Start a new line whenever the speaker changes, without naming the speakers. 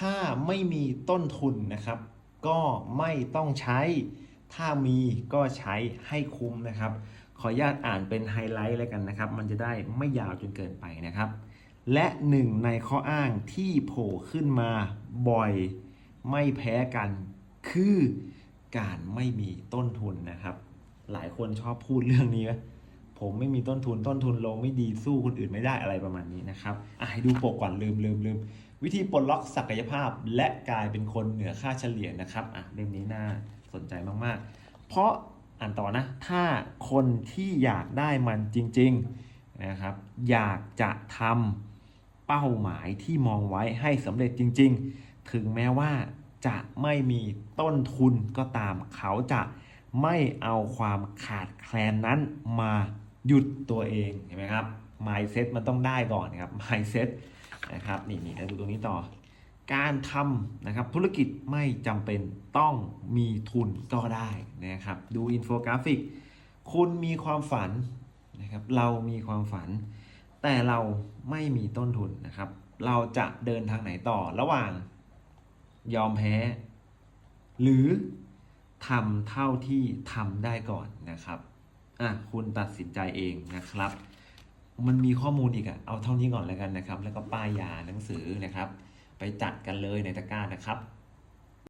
ถ้าไม่มีต้นทุนนะครับ ก็ไม่ต้องใช้ ถ้ามีก็ใช้ให้คุ้มนะครับ ขออนุญาตอ่านเป็นไฮไลท์แล้วกันนะครับ มันจะได้ไม่ยาวจนเกินไปนะครับ และหนึ่งในข้ออ้างที่โผล่ขึ้นมาบ่อยไม่แพ้กันคือการไม่มีต้นทุนนะครับ หลายคนชอบพูดเรื่องนี้ ผมไม่มีต้นทุนต้นทุนลงไม่ดีสู้คนอื่นไม่ได้อะไรประมาณนี้นะครับอะให้ดูปกก่อนลืมลืมลืมวิธีปลดล็อกศักยภาพและกลายเป็นคนเหนือค่าเฉลี่ยนะครับอะเล่มนี้น่าสนใจมากๆ เพราะอ่านต่อนะ ถ้าคนที่อยากได้มันจริงๆนะครับ อยากจะทำเป้าหมายที่มองไว้ให้สำเร็จจริง ๆ ถึงแม้ว่าจะไม่มีต้นทุนก็ตามเขาจะไม่เอาความขาดแคลนนั้นมา หยุดตัวเองเห็นไหมครับ mindset มันต้องได้ก่อนครับ mindset นะครับนี่นี่ดูตรงนี้ต่อ การทำนะครับธุรกิจไม่จำเป็นต้องมีทุนก็ได้นะครับ ดูอินโฟกราฟิก คุณมีความฝันนะครับ เรามีความฝัน แต่เราไม่มีต้นทุนนะครับ เราจะเดินทางไหนต่อระหว่างยอมแพ้ หรือทำเท่าที่ทำได้ก่อนนะครับ อะคุณตัดสินใจเองนะครับ มันมีข้อมูลอีกอะเอาเท่านี้ก่อนแล้วกันนะครับ แล้วก็ป้ายยาหนังสือนะครับ ไปจัดกันเลยในตะกร้านะครับ